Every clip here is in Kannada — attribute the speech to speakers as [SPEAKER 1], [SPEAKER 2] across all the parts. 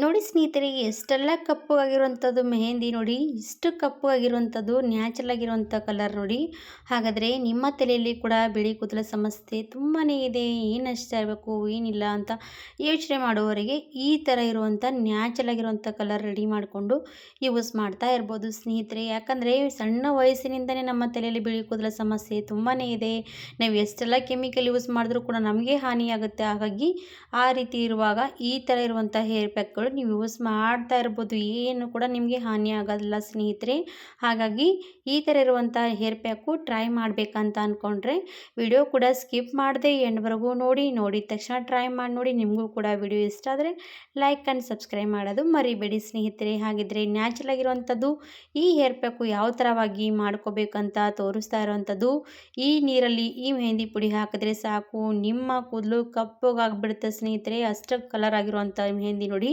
[SPEAKER 1] ನೋಡಿ ಸ್ನೇಹಿತರೆ, ಎಷ್ಟೆಲ್ಲ ಕಪ್ಪು ಆಗಿರುವಂಥದ್ದು ಮೆಹೆಂದಿ ನೋಡಿ, ಇಷ್ಟು ಕಪ್ಪಗಾಗಿರುವಂಥದ್ದು ನ್ಯಾಚುರಲ್ ಆಗಿರುವಂಥ ಕಲರ್ ನೋಡಿ. ಹಾಗಾದರೆ ನಿಮ್ಮ ತಲೆಯಲ್ಲಿ ಕೂಡ ಬಿಳಿ ಕೂದಲ ಸಮಸ್ಯೆ ತುಂಬಾ ಇದೆ, ಏನು ಇರಬೇಕು ಏನಿಲ್ಲ ಅಂತ ಯೋಚನೆ ಮಾಡುವವರಿಗೆ ಈ ಥರ ಇರುವಂಥ ನ್ಯಾಚುರಲ್ ಆಗಿರುವಂಥ ಕಲರ್ ರೆಡಿ ಮಾಡಿಕೊಂಡು ಯೂಸ್ ಮಾಡ್ತಾ ಇರ್ಬೋದು ಸ್ನೇಹಿತರೆ. ಯಾಕಂದರೆ ಸಣ್ಣ ವಯಸ್ಸಿನಿಂದನೇ ನಮ್ಮ ತಲೆಯಲ್ಲಿ ಬಿಳಿ ಕೂದಲ ಸಮಸ್ಯೆ ತುಂಬಾ ಇದೆ. ನಾವು ಎಷ್ಟೆಲ್ಲ ಕೆಮಿಕಲ್ ಯೂಸ್ ಮಾಡಿದ್ರೂ ಕೂಡ ನಮಗೆ ಹಾನಿಯಾಗುತ್ತೆ. ಹಾಗಾಗಿ ಆ ರೀತಿ ಇರುವಾಗ ಈ ಥರ ಇರುವಂಥ ಹೇರ್ ಪ್ಯಾಕ್ಗಳು ನೀವು ಯೂಸ್ ಮಾಡ್ತಾ ಇರ್ಬೋದು. ಏನು ಕೂಡ ನಿಮಗೆ ಹಾನಿ ಆಗೋದಿಲ್ಲ ಸ್ನೇಹಿತರೆ. ಹಾಗಾಗಿ ಈ ಥರ ಇರುವಂಥ ಹೇರ್ ಪ್ಯಾಕು ಟ್ರೈ ಮಾಡಬೇಕಂತ ಅಂದ್ಕೊಂಡ್ರೆ ವಿಡಿಯೋ ಕೂಡ ಸ್ಕಿಪ್ ಮಾಡಿದೆ ಎಂಡ್ವರೆಗೂ ನೋಡಿ, ನೋಡಿದ ತಕ್ಷಣ ಟ್ರೈ ಮಾಡಿ, ನೋಡಿ ನಿಮಗೂ ಕೂಡ ವಿಡಿಯೋ ಇಷ್ಟ ಆದರೆ ಲೈಕ್ ಆ್ಯಂಡ್ ಸಬ್ಸ್ಕ್ರೈಬ್ ಮಾಡೋದು ಮರಿಬೇಡಿ ಸ್ನೇಹಿತರೆ. ಹಾಗಿದ್ರೆ ನ್ಯಾಚುರಲ್ ಆಗಿರುವಂಥದ್ದು ಈ ಹೇರ್ ಪ್ಯಾಕು ಯಾವ ಥರವಾಗಿ ಮಾಡ್ಕೋಬೇಕಂತ ತೋರಿಸ್ತಾ ಇರುವಂಥದ್ದು ಈ ನೀರಲ್ಲಿ ಈ ಮೆಹಂದಿ ಪುಡಿ ಹಾಕಿದ್ರೆ ಸಾಕು. ನಿಮ್ಮ ಕೂದಲು ಕಪ್ಪಗಾಗ್ಬಿಡುತ್ತೆ ಸ್ನೇಹಿತರೆ. ಅಷ್ಟು ಕಲರ್ ಆಗಿರುವಂಥ ಮೆಹಂದಿ ನೋಡಿ.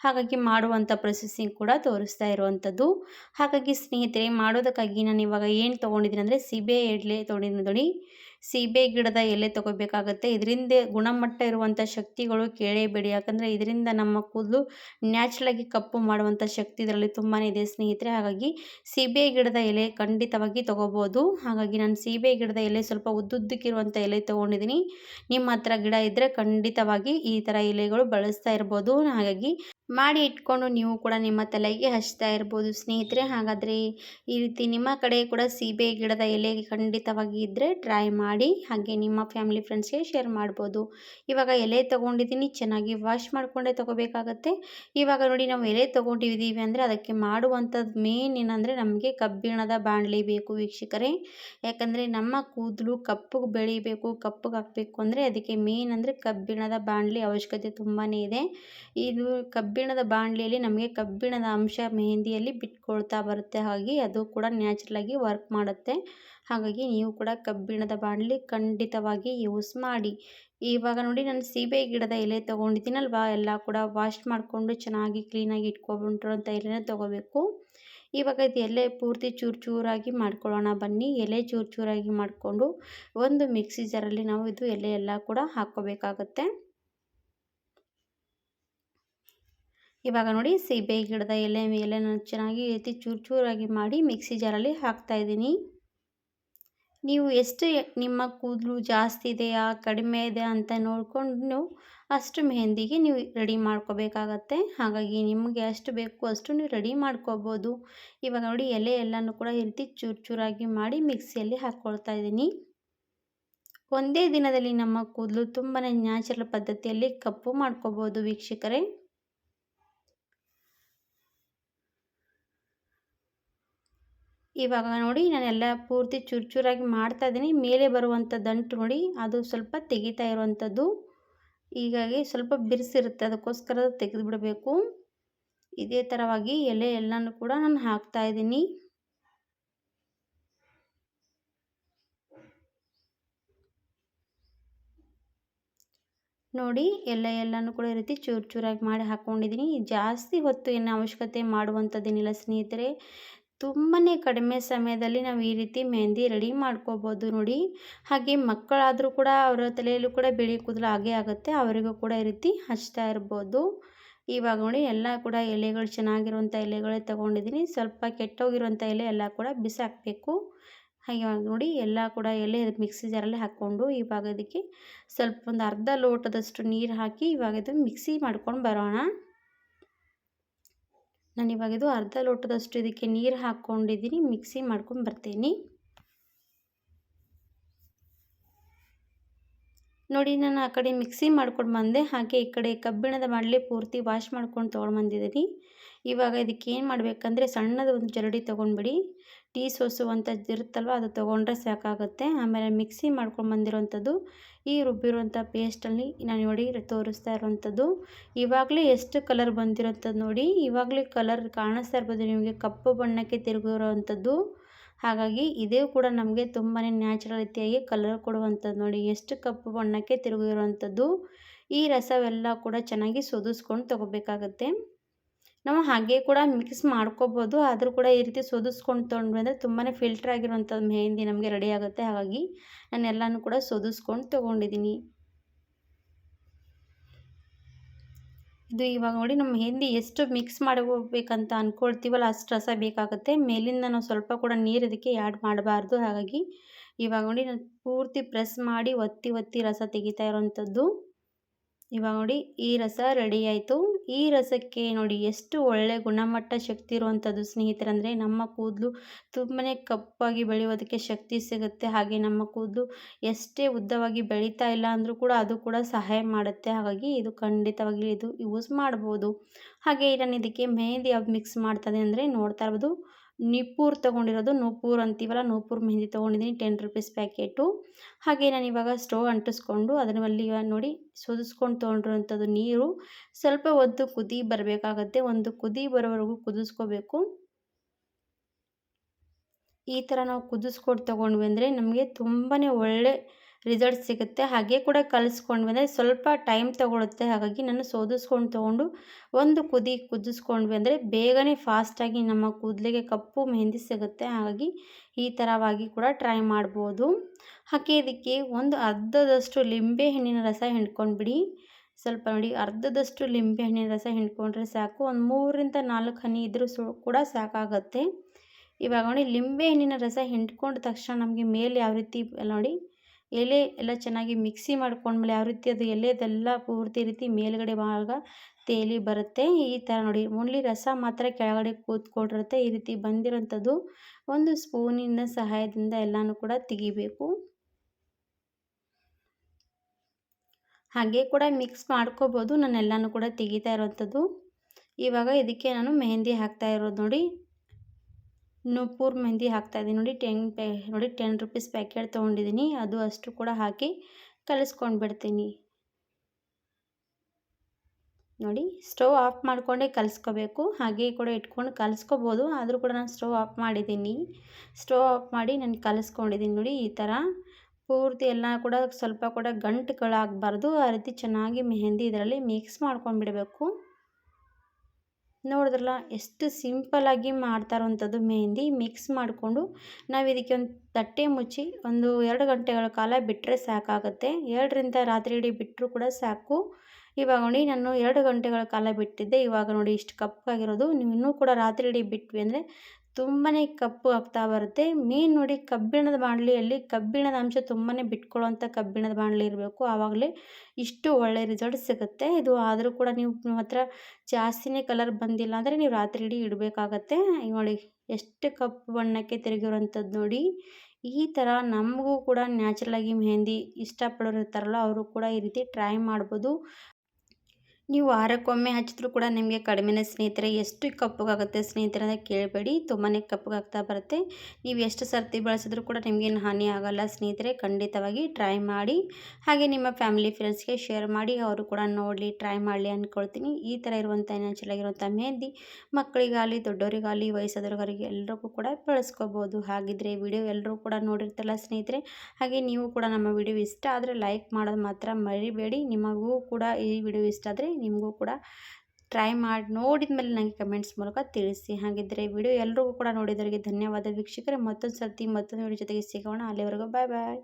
[SPEAKER 1] ಹಾಗಾಗಿ ಮಾಡುವಂಥ ಪ್ರೊಸೆಸಿಂಗ್ ಕೂಡ ತೋರಿಸ್ತಾ ಇರುವಂಥದ್ದು. ಹಾಗಾಗಿ ಸ್ನೇಹಿತರೆ, ಮಾಡೋದಕ್ಕಾಗಿ ನಾನು ಇವಾಗ ಏನು ತೊಗೊಂಡಿದ್ದೀನಿ ಅಂದರೆ ಸೀಬೆ ಎಡ್ಲೆ ತೊಗೊಂಡಿದ್ದೀನಿ ನೋಡಿ. ಸೀಬೆ ಗಿಡದ ಎಲೆ ತೊಗೋಬೇಕಾಗತ್ತೆ. ಇದರಿಂದ ಗುಣಮಟ್ಟ ಇರುವಂಥ ಶಕ್ತಿಗಳು ಕೇಳೇಬೇಡಿ. ಯಾಕಂದರೆ ಇದರಿಂದ ನಮ್ಮ ಕೂದಲು ನ್ಯಾಚುರಲಾಗಿ ಕಪ್ಪು ಮಾಡುವಂಥ ಶಕ್ತಿ ಇದರಲ್ಲಿ ತುಂಬಾ ಇದೆ ಸ್ನೇಹಿತರೆ. ಹಾಗಾಗಿ ಸೀಬೆ ಗಿಡದ ಎಲೆ ಖಂಡಿತವಾಗಿ ತೊಗೋಬೋದು. ಹಾಗಾಗಿ ನಾನು ಸೀಬೆ ಗಿಡದ ಎಲೆ ಸ್ವಲ್ಪ ಉದ್ದುದ್ದಕ್ಕಿರುವಂಥ ಎಲೆ ತೊಗೊಂಡಿದ್ದೀನಿ. ನಿಮ್ಮ ಹತ್ರ ಗಿಡ ಇದ್ದರೆ ಖಂಡಿತವಾಗಿ ಈ ಥರ ಎಲೆಗಳು ಬಳಸ್ತಾ ಇರ್ಬೋದು. ಹಾಗಾಗಿ ಮಾಡಿ ಇಟ್ಕೊಂಡು ನೀವು ಕೂಡ ನಿಮ್ಮ ತಲೆಗೆ ಹಚ್ತಾ ಇರ್ಬೋದು. ಸ್ನೇಹಿತರೆ, ಹಾಗಾದರೆ ಈ ರೀತಿ ನಿಮ್ಮ ಕಡೆ ಕೂಡ ಸೀಬೆ ಗಿಡದ ಎಲೆ ಖಂಡಿತವಾಗಿ ಇದ್ದರೆ ಟ್ರೈ ಮಾಡಿ ಹಾಗೆ ನಿಮ್ಮ ಫ್ಯಾಮಿಲಿ ಫ್ರೆಂಡ್ಸ್ಗೆ ಶೇರ್ ಮಾಡ್ಬೋದು. ಇವಾಗ ಎಲೆ ತೊಗೊಂಡಿದ್ದೀನಿ, ಚೆನ್ನಾಗಿ ವಾಶ್ ಮಾಡಿಕೊಂಡೇ ತೊಗೋಬೇಕಾಗತ್ತೆ. ಇವಾಗ ನೋಡಿ ನಾವು ಎಲೆ ತೊಗೊಂಡಿದ್ದೀವಿ ಅಂದರೆ ಅದಕ್ಕೆ ಮಾಡುವಂಥದ್ದು ಮೇನ್ ಏನಂದರೆ ನಮಗೆ ಕಬ್ಬಿಣದ ಬಾಣಲಿ ಬೇಕು ವೀಕ್ಷಕರೇ. ಯಾಕಂದರೆ ನಮ್ಮ ಕೂದಲು ಕಪ್ಪಗೆ ಬೆಳಿಬೇಕು, ಕಪ್ಪಗೆ ಹಾಕಬೇಕು ಅಂದರೆ ಅದಕ್ಕೆ ಮೇನ್ ಅಂದರೆ ಕಬ್ಬಿಣದ ಬಾಣಲಿ ಅವಶ್ಯಕತೆ ತುಂಬಾ ಇದೆ. ಇದು ಕಬ್ಬಿಣದ ಬಾಣಲಿಯಲ್ಲಿ ನಮಗೆ ಕಬ್ಬಿಣದ ಅಂಶ ಮೆಹಂದಿಯಲ್ಲಿ ಬಿಟ್ಕೊಳ್ತಾ ಬರುತ್ತೆ. ಹಾಗೆ ಅದು ಕೂಡ ನ್ಯಾಚುರಲಾಗಿ ವರ್ಕ್ ಮಾಡುತ್ತೆ. ಹಾಗಾಗಿ ನೀವು ಕೂಡ ಕಬ್ಬಿಣದ ಬಾಣಲಿ ಖಂಡಿತವಾಗಿ ಯೂಸ್ ಮಾಡಿ. ಇವಾಗ ನೋಡಿ ನಾನು ಸೀಬೆ ಗಿಡದ ಎಲೆ ತೊಗೊಂಡಿದ್ದೀನಲ್ವಾ? ಎಲ್ಲ ಕೂಡ ವಾಶ್ ಮಾಡಿಕೊಂಡು ಚೆನ್ನಾಗಿ ಕ್ಲೀನಾಗಿ ಇಟ್ಕೊಬಿಟ್ಟಿರೋಂಥ ಎಲೆನ ತೊಗೋಬೇಕು. ಇವಾಗ ಇದು ಎಲೆ ಪೂರ್ತಿ ಚೂರು ಚೂರಾಗಿ ಮಾಡ್ಕೊಳ್ಳೋಣ. ಬನ್ನಿ, ಎಲೆ ಚೂರು ಚೂರಾಗಿ ಮಾಡಿಕೊಂಡು ಒಂದು ಮಿಕ್ಸಿ ಜಾರಲ್ಲಿ ನಾವು ಇದು ಎಲೆ ಎಲ್ಲ ಕೂಡ ಹಾಕ್ಕೋಬೇಕಾಗತ್ತೆ. ಇವಾಗ ನೋಡಿ ಸೀಬೆ ಗಿಡದ ಎಲೆ ಮೇಲೆ ನಾನು ಚೆನ್ನಾಗಿ ರೀತಿ ಚೂರು ಚೂರಾಗಿ ಮಾಡಿ ಮಿಕ್ಸಿ ಜಾರಲ್ಲಿ ಹಾಕ್ತಾಯಿದ್ದೀನಿ ನೀವು ಎಷ್ಟು ನಿಮ್ಮ ಕೂದಲು ಜಾಸ್ತಿ ಇದೆಯಾ, ಕಡಿಮೆ ಇದೆ ಅಂತ ನೋಡಿಕೊಂಡು ಅಷ್ಟು ಮೆಹಂದಿಗೆ ನೀವು ರೆಡಿ ಮಾಡ್ಕೋಬೇಕಾಗತ್ತೆ. ಹಾಗಾಗಿ ನಿಮಗೆ ಎಷ್ಟು ಬೇಕು ಅಷ್ಟು ನೀವು ರೆಡಿ ಮಾಡ್ಕೋಬೋದು. ಇವಾಗ ನೋಡಿ ಎಲೆ ಎಲ್ಲನೂ ಕೂಡ ಈ ರೀತಿ ಚೂರು ಚೂರಾಗಿ ಮಾಡಿ ಮಿಕ್ಸಿಯಲ್ಲಿ ಹಾಕ್ಕೊಳ್ತಾ ಇದ್ದೀನಿ. ಒಂದೇ ದಿನದಲ್ಲಿ ನಮ್ಮ ಕೂದಲು ತುಂಬಾ ನ್ಯಾಚುರಲ್ ಪದ್ಧತಿಯಲ್ಲಿ ಕಪ್ಪು ಮಾಡ್ಕೋಬೋದು ವೀಕ್ಷಕರೇ. ಇವಾಗ ನೋಡಿ ನಾನೆಲ್ಲ ಪೂರ್ತಿ ಚೂರು ಚೂರಾಗಿ ಮಾಡ್ತಾ ಇದ್ದೀನಿ. ಮೇಲೆ ಬರುವಂಥ ದಂಟು ನೋಡಿ ಅದು ಸ್ವಲ್ಪ ತೆಗಿತಾ ಇರುವಂಥದ್ದು. ಹೀಗಾಗಿ ಸ್ವಲ್ಪ ಬಿರ್ಸಿರುತ್ತೆ, ಅದಕ್ಕೋಸ್ಕರ ತೆಗೆದು ಬಿಡಬೇಕು ಇದೇ ಥರವಾಗಿ ಎಲೆ ಎಲ್ಲನೂ ಕೂಡ ನಾನು ಹಾಕ್ತಾ ಇದ್ದೀನಿ. ನೋಡಿ ಎಲ್ಲ ಎಲ್ಲನೂ ಕೂಡ ಈ ರೀತಿ ಚೂರು ಚೂರಾಗಿ ಮಾಡಿ ಹಾಕ್ಕೊಂಡಿದ್ದೀನಿ ಜಾಸ್ತಿ ಹೊತ್ತು ಏನು ಅವಶ್ಯಕತೆ ಮಾಡುವಂಥದ್ದೇನಿಲ್ಲ ಸ್ನೇಹಿತರೆ. ತುಂಬಾ ಕಡಿಮೆ ಸಮಯದಲ್ಲಿ ನಾವು ಈ ರೀತಿ ಮೆಹಂದಿ ರೆಡಿ ಮಾಡ್ಕೋಬೋದು ನೋಡಿ. ಹಾಗೆ ಮಕ್ಕಳಾದರೂ ಕೂಡ ಅವರ ತಲೆಯಲ್ಲೂ ಕೂಡ ಬಿಳಿ ಕೂದಲು ಹಾಗೆ ಆಗುತ್ತೆ, ಅವರಿಗೂ ಕೂಡ ಈ ರೀತಿ ಹಚ್ತಾ ಇರ್ಬೋದು. ಇವಾಗ ನೋಡಿ ಎಲ್ಲ ಕೂಡ ಎಲೆಗಳು ಚೆನ್ನಾಗಿರುವಂಥ ಎಲೆಗಳೇ ತೊಗೊಂಡಿದ್ದೀನಿ. ಸ್ವಲ್ಪ ಕೆಟ್ಟೋಗಿರುವಂಥ ಎಲೆ ಎಲ್ಲ ಕೂಡ ಬಿಸಾಕಬೇಕು. ಹಾಗೆ ನೋಡಿ ಎಲ್ಲ ಕೂಡ ಎಲೆ ಮಿಕ್ಸಿ ಜಾರಲ್ಲಿ ಹಾಕ್ಕೊಂಡು ಇವಾಗ ಇದಕ್ಕೆ ಸ್ವಲ್ಪ ಒಂದು ಅರ್ಧ ಲೋಟದಷ್ಟು ನೀರು ಹಾಕಿ ಇವಾಗ ಇದು ಮಿಕ್ಸಿ ಮಾಡ್ಕೊಂಡು ಬರೋಣ. ನಾನು ಇವಾಗ ಇದು ಅರ್ಧ ಲೋಟದಷ್ಟು ಇದಕ್ಕೆ ನೀರು ಹಾಕ್ಕೊಂಡಿದ್ದೀನಿ, ಮಿಕ್ಸಿ ಮಾಡ್ಕೊಂಡು ಬರ್ತೀನಿ. ನೋಡಿ, ನಾನು ಆ ಕಡೆ ಮಿಕ್ಸಿ ಮಾಡ್ಕೊಂಡು ಬಂದೆ, ಹಾಗೆ ಈ ಕಡೆ ಕಬ್ಬಿಣದ ಮಾಡಲಿ ಪೂರ್ತಿ ವಾಶ್ ಮಾಡ್ಕೊಂಡು ತೊಗೊಂಡು ಬಂದಿದ್ದೀನಿ ಇವಾಗ ಇದಕ್ಕೆ ಏನು ಮಾಡಬೇಕಂದ್ರೆ ಸಣ್ಣದ ಒಂದು ಜರಡಿ ತೊಗೊಂಡ್ಬಿಡಿ. ಟೀ ಸೋಸುವಂಥದ್ದು ಇರುತ್ತಲ್ವ ಅದು ತೊಗೊಂಡ್ರೆ ಸಾಕಾಗುತ್ತೆ. ಆಮೇಲೆ ಮಿಕ್ಸಿ ಮಾಡ್ಕೊಂಡು ಬಂದಿರೋವಂಥದ್ದು ಈ ರುಬ್ಬಿರುವಂಥ ಪೇಸ್ಟಲ್ಲಿ ನಾನು ನೋಡಿ ತೋರಿಸ್ತಾ ಇರುವಂಥದ್ದು ಇವಾಗಲೇ ಎಷ್ಟು ಕಲರ್ ಬಂದಿರೋಂಥದ್ದು ನೋಡಿ. ಇವಾಗಲೇ ಕಲರ್ ಕಾಣಿಸ್ತಾ ಇರ್ಬೋದು ನಿಮಗೆ, ಕಪ್ಪು ಬಣ್ಣಕ್ಕೆ ತಿರುಗಿರೋವಂಥದ್ದು ಹಾಗಾಗಿ ಇದೇ ಕೂಡ ನಮಗೆ ತುಂಬಾ ನ್ಯಾಚುರಲ್ ರೀತಿಯಾಗಿ ಕಲರ್ ಕೊಡುವಂಥದ್ದು ನೋಡಿ. ಎಷ್ಟು ಕಪ್ಪು ಬಣ್ಣಕ್ಕೆ ತಿರುಗಿರುವಂಥದ್ದು ಈ ರಸವೆಲ್ಲ ಕೂಡ ಚೆನ್ನಾಗಿ ಸೋದಿಸ್ಕೊಂಡು ತೊಗೋಬೇಕಾಗತ್ತೆ. ನಾವು ಹಾಗೆ ಕೂಡ ಮಿಕ್ಸ್ ಮಾಡ್ಕೋಬೋದು. ಆದರೂ ಕೂಡ ಈ ರೀತಿ ಸೋದಿಸ್ಕೊಂಡು ತೊಗೊಂಡ್ವಿ ಅಂದರೆ ತುಂಬಾ ಫಿಲ್ಟರ್ ಆಗಿರುವಂಥದ್ದು ಮೆಹಂದಿ ನಮಗೆ ರೆಡಿ ಆಗುತ್ತೆ. ಹಾಗಾಗಿ ನಾನು ಎಲ್ಲನೂ ಕೂಡ ಸೋದಿಸ್ಕೊಂಡು ತೊಗೊಂಡಿದ್ದೀನಿ. ಇದು ಇವಾಗ ನೋಡಿ ನಮ್ಮ ಮೆಹಂದಿ ಎಷ್ಟು ಮಿಕ್ಸ್ ಮಾಡಬೇಕಂತ ಅಂದ್ಕೊಳ್ತೀವಲ್ಲ ಅಷ್ಟು ರಸ ಬೇಕಾಗುತ್ತೆ. ಮೇಲಿಂದ ನಾವು ಸ್ವಲ್ಪ ಕೂಡ ನೀರು ಇದಕ್ಕೆ ಆ್ಯಡ್ ಮಾಡಬಾರ್ದು. ಹಾಗಾಗಿ ಇವಾಗ ನೋಡಿ ನಾನು ಪೂರ್ತಿ ಪ್ರೆಸ್ ಮಾಡಿ ಒತ್ತಿ ಒತ್ತಿ ರಸ ತೆಗಿತಾ ಇರೋವಂಥದ್ದು. ಇವಾಗ ನೋಡಿ ಈ ರಸ ರೆಡಿ ಆಯಿತು. ಈ ರಸಕ್ಕೆ ನೋಡಿ ಎಷ್ಟು ಒಳ್ಳೆ ಗುಣಮಟ್ಟ ಶಕ್ತಿ ಇರುವಂಥದ್ದು ಸ್ನೇಹಿತರಂದರೆ ನಮ್ಮ ಕೂದಲು ತುಂಬನೇ ಕಪ್ಪಾಗಿ ಬೆಳೆಯೋದಕ್ಕೆ ಶಕ್ತಿ ಸಿಗುತ್ತೆ. ಹಾಗೆ ನಮ್ಮ ಕೂದಲು ಎಷ್ಟೇ ಉದ್ದವಾಗಿ ಬೆಳೀತಾ ಇಲ್ಲ ಅಂದರೂ ಕೂಡ ಅದು ಕೂಡ ಸಹಾಯ ಮಾಡುತ್ತೆ. ಹಾಗಾಗಿ ಇದು ಖಂಡಿತವಾಗಿ ಇದು ಯೂಸ್ ಮಾಡ್ಬೋದು. ಹಾಗೆ ಇದನ್ನು ಇದಕ್ಕೆ ಮೆಹಂದಿ ಯಾವ್ದು ಮಿಕ್ಸ್ ಮಾಡ್ತದೆ ಅಂದರೆ ನೋಡ್ತಾ ಇರ್ಬೋದು. ನಿಪ್ಪೂರ್ ತೊಗೊಂಡಿರೋದು ನೂಪೂರ್ ಅಂತೀವಲ್ಲ, ನೂಪೂರ್ ಮೆಹಂದಿ ತೊಗೊಂಡಿದ್ದೀನಿ ಟೆನ್ ರುಪೀಸ್ ಪ್ಯಾಕೆಟು ಹಾಗೆ ನಾನು ಇವಾಗ ಸ್ಟವ್ ಅಂಟಿಸ್ಕೊಂಡು ಅದರ ಮೇಲೆ ನೋಡಿ ಸುದಿಸ್ಕೊಂಡು ತೊಗೊಂಡಿರೋಂಥದ್ದು ನೀರು. ಸ್ವಲ್ಪ ಹೊತ್ತು ಕುದಿ ಬರಬೇಕಾಗತ್ತೆ, ಒಂದು ಕುದಿ ಬರೋವರೆಗೂ ಕುದಿಸ್ಕೋಬೇಕು. ಈ ಥರ ನಾವು ಕುದಿಸ್ಕೊಂಡು ತೊಗೊಂಡ್ವಿ ಅಂದರೆ ನಮಗೆ ತುಂಬಾ ಒಳ್ಳೆ ರಿಸಲ್ಟ್ ಸಿಗುತ್ತೆ. ಹಾಗೆ ಕೂಡ ಕಲಿಸ್ಕೊಂಡ್ವಿ ಅಂದರೆ ಸ್ವಲ್ಪ ಟೈಮ್ ತೊಗೊಳುತ್ತೆ. ಹಾಗಾಗಿ ನಾನು ಸೋದಿಸ್ಕೊಂಡು ತೊಗೊಂಡು ಒಂದು ಕುದಿ ಕುದಿಸ್ಕೊಂಡ್ವಿ ಅಂದರೆ ಬೇಗನೆ ಫಾಸ್ಟಾಗಿ ನಮ್ಮ ಕೂದಲಿಗೆ ಕಪ್ಪು ಮೆಹಂದಿ ಸಿಗುತ್ತೆ. ಹಾಗಾಗಿ ಈ ಥರವಾಗಿ ಕೂಡ ಟ್ರೈ ಮಾಡ್ಬೋದು. ಹಾಗೆ ಇದಕ್ಕೆ ಒಂದು ಅರ್ಧದಷ್ಟು ಲಿಂಬೆ ಹಣ್ಣಿನ ರಸ ಹಿಂಡ್ಕೊಂಡ್ಬಿಡಿ. ಸ್ವಲ್ಪ ನೋಡಿ, ಅರ್ಧದಷ್ಟು ಲಿಂಬೆ ಹಣ್ಣಿನ ರಸ ಹಿಂಡ್ಕೊಂಡ್ರೆ ಸಾಕು. ಒಂದು ಮೂರರಿಂದ ನಾಲ್ಕು ಹನಿ ಇದ್ರೂ ಸು ಕೂಡ ಸಾಕಾಗತ್ತೆ. ಇವಾಗ ನೋಡಿ, ಲಿಂಬೆ ಹಣ್ಣಿನ ರಸ ಹಿಂಡ್ಕೊಂಡ ತಕ್ಷಣ ನಮಗೆ ಮೇಲೆ ಯಾವ ರೀತಿ ನೋಡಿ ಎಲೆ ಎಲ್ಲ ಚೆನ್ನಾಗಿ ಮಿಕ್ಸಿ ಮಾಡ್ಕೊಂಡ್ಮೇಲೆ ಯಾವ ರೀತಿ ಅದು ಎಲೆದೆಲ್ಲ ಪೂರ್ತಿ ರೀತಿ ಮೇಲುಗಡೆ ಭಾಗ ತೇಲಿ ಬರುತ್ತೆ. ಈ ಥರ ನೋಡಿ, ಓನ್ಲಿ ರಸ ಮಾತ್ರ ಕೆಳಗಡೆ ಕೂತ್ಕೊಂಡಿರುತ್ತೆ ಈ ರೀತಿ ಬಂದಿರೋಂಥದ್ದು ಒಂದು ಸ್ಪೂನಿನ ಸಹಾಯದಿಂದ ಎಲ್ಲನೂ ಕೂಡ ತೆಗಿಬೇಕು. ಹಾಗೆ ಕೂಡ ಮಿಕ್ಸ್ ಮಾಡ್ಕೋಬೋದು ನಾನು ಎಲ್ಲನೂ ಕೂಡ ತೆಗಿತಾ ಇರೋವಂಥದ್ದು ಇವಾಗ ಇದಕ್ಕೆ ನಾನು ಮೆಹಂದಿ ಹಾಕ್ತಾ ಇರೋದು ನೋಡಿ. ನೂಪುರ್ ಮೆಹಂದಿ ಹಾಕ್ತಾಯಿದ್ದೀನಿ ನೋಡಿ ಟೆನ್ ಪೇ, ನೋಡಿ ಟೆನ್ ರುಪೀಸ್ ಪ್ಯಾಕೆಟ್ ತೊಗೊಂಡಿದ್ದೀನಿ. ಅದು ಅಷ್ಟು ಕೂಡ ಹಾಕಿ ಕಲಿಸ್ಕೊಂಡು ಬಿಡ್ತೀನಿ ನೋಡಿ, ಸ್ಟವ್ ಆಫ್ ಮಾಡಿಕೊಂಡೇ ಕಲಿಸ್ಕೋಬೇಕು. ಹಾಗೆ ಕೂಡ ಇಟ್ಕೊಂಡು ಕಲಿಸ್ಕೋಬೋದು. ಆದರೂ ಕೂಡ ನಾನು ಸ್ಟವ್ ಆಫ್ ಮಾಡಿದ್ದೀನಿ. ಸ್ಟವ್ ಆಫ್ ಮಾಡಿ ನಾನು ಕಲಿಸ್ಕೊಂಡಿದ್ದೀನಿ. ನೋಡಿ, ಈ ಥರ ಪೂರ್ತಿ ಎಲ್ಲ ಕೂಡ ಸ್ವಲ್ಪ ಕೂಡ ಗಂಟುಗಳಾಗಬಾರ್ದು. ಆ ರೀತಿ ಚೆನ್ನಾಗಿ ಮೆಹಂದಿ ಇದರಲ್ಲಿ ಮಿಕ್ಸ್ ಮಾಡ್ಕೊಂಡು ಬಿಡಬೇಕು ನೋಡಿದ್ರಲ್ಲ, ಎಷ್ಟು ಸಿಂಪಲ್ಲಾಗಿ ಮಾಡ್ತಾ ಇರೋವಂಥದ್ದು ಮೆಹಂದಿ ಮಿಕ್ಸ್ ಮಾಡಿಕೊಂಡು ನಾವು ಇದಕ್ಕೆ ಒಂದು ತಟ್ಟೆ ಮುಚ್ಚಿ ಒಂದು ಎರಡು ಗಂಟೆಗಳ ಕಾಲ ಬಿಟ್ಟರೆ ಸಾಕಾಗುತ್ತೆ. ಎರಡರಿಂದ ರಾತ್ರಿ ಇಡೀ ಬಿಟ್ಟರೂ ಕೂಡ ಸಾಕು. ಇವಾಗ ನೋಡಿ, ನಾನು ಎರಡು ಗಂಟೆಗಳ ಕಾಲ ಬಿಟ್ಟಿದ್ದೆ. ಇವಾಗ ನೋಡಿ ಇಷ್ಟು ಕಪ್ಪಾಗಿರೋದು. ನೀವು ಇನ್ನೂ ಕೂಡ ರಾತ್ರಿ ಇಡೀ ಬಿಟ್ವಿ ಅಂದರೆ ತುಂಬಾ ಕಪ್ಪು ಆಗ್ತಾ ಬರುತ್ತೆ. ಮೇನ್ ನೋಡಿ ಕಬ್ಬಿಣದ ಬಾಣಲಿಯಲ್ಲಿ ಕಬ್ಬಿಣದ ಅಂಶ ತುಂಬಾ ಬಿಟ್ಕೊಳ್ಳೋವಂಥ ಕಬ್ಬಿಣದ ಬಾಣಲಿ ಇರಬೇಕು. ಆವಾಗಲೇ ಇಷ್ಟು ಒಳ್ಳೆ ರಿಸಲ್ಟ್ ಸಿಗುತ್ತೆ. ಇದು ಆದರೂ ಕೂಡ ನೀವು ನಿಮ್ಮ ಹತ್ರ ಜಾಸ್ತಿನೇ ಕಲರ್ ಬಂದಿಲ್ಲ ಅಂದರೆ ನೀವು ರಾತ್ರಿ ಇಡೀ ಇಡಬೇಕಾಗತ್ತೆ. ನೋಡಿ, ಎಷ್ಟು ಕಪ್ಪು ಬಣ್ಣಕ್ಕೆ ತಿರುಗಿರೋಂಥದ್ದು ನೋಡಿ. ಈ ಥರ ನಮಗೂ ಕೂಡ ನ್ಯಾಚುರಲಾಗಿ ಮೆಹಂದಿ ಇಷ್ಟಪಡೋರು ಇರ್ತಾರಲ್ಲ, ಅವರು ಕೂಡ ಈ ರೀತಿ ಟ್ರೈ ಮಾಡ್ಬೋದು. ನೀವು ವಾರಕ್ಕೊಮ್ಮೆ ಹಚ್ಚಿದ್ರೂ ಕೂಡ ನಿಮಗೆ ಕಡಿಮೆನೇ ಸ್ನೇಹಿತರೆ, ಎಷ್ಟು ಕಪ್ಪಗಾಗುತ್ತೆ ಸ್ನೇಹಿತರೆ ಅಂತ ಕೇಳಬೇಡಿ. ತುಂಬಾ ಕಪ್ಪಗಾಗ್ತಾ ಬರುತ್ತೆ. ನೀವು ಎಷ್ಟು ಸರ್ತಿ ಬಳಸಿದ್ರೂ ಕೂಡ ನಿಮಗೇನು ಹಾನಿ ಆಗೋಲ್ಲ ಸ್ನೇಹಿತರೆ. ಖಂಡಿತವಾಗಿ ಟ್ರೈ ಮಾಡಿ. ಹಾಗೆ ನಿಮ್ಮ ಫ್ಯಾಮಿಲಿ ಫ್ರೆಂಡ್ಸ್ಗೆ ಶೇರ್ ಮಾಡಿ. ಅವರು ಕೂಡ ನೋಡಲಿ ಟ್ರೈ ಮಾಡಲಿ ಅಂದ್ಕೊಳ್ತೀನಿ ಈ ಥರ ಇರುವಂಥ ನ್ಯಾಚುರಲಾಗಿರುವಂಥ ಮೆಹಂದಿ ಮಕ್ಕಳಿಗಾಗಲಿ, ದೊಡ್ಡವರಿಗಾಗಲಿ ವಯಸ್ಸಾದವ್ರಿಗೆ ಎಲ್ಲರಿಗೂ ಕೂಡ ಬಳಸ್ಕೋಬೋದು. ಹಾಗಿದ್ರೆ ವಿಡಿಯೋ ಎಲ್ಲರೂ ಕೂಡ ನೋಡಿರ್ತಾರಲ್ಲ ಸ್ನೇಹಿತರೆ. ಹಾಗೆ ನೀವು ಕೂಡ ನಮ್ಮ ವಿಡಿಯೋ ಇಷ್ಟ ಆದರೆ ಲೈಕ್ ಮಾಡೋದು ಮಾತ್ರ ಮರಿಬೇಡಿ. ನಿಮಗೂ ಕೂಡ ಈ ವಿಡಿಯೋ ಇಷ್ಟ ಆದರೆ ನಿಮಗೂ ಕೂಡ ಟ್ರೈ ಮಾಡಿ, ನೋಡಿದ ಮೇಲೆ ನನಗೆ ಕಮೆಂಟ್ಸ್ ಮೂಲಕ ತಿಳಿಸಿ. ಹಾಗಿದ್ದರೆ ವಿಡಿಯೋ ಎಲ್ರಿಗೂ ಕೂಡ ನೋಡಿದವರಿಗೆ ಧನ್ಯವಾದ. ವೀಕ್ಷಕರೇ ಮತ್ತೊಂದು ಸರ್ತಿ ಮತ್ತೊಂದು ವಿಡಿಯೋ ಜೊತೆಗೆ ಸಿಗೋಣ. ಅಲ್ಲಿವರೆಗೂ ಬಾಯ್ ಬಾಯ್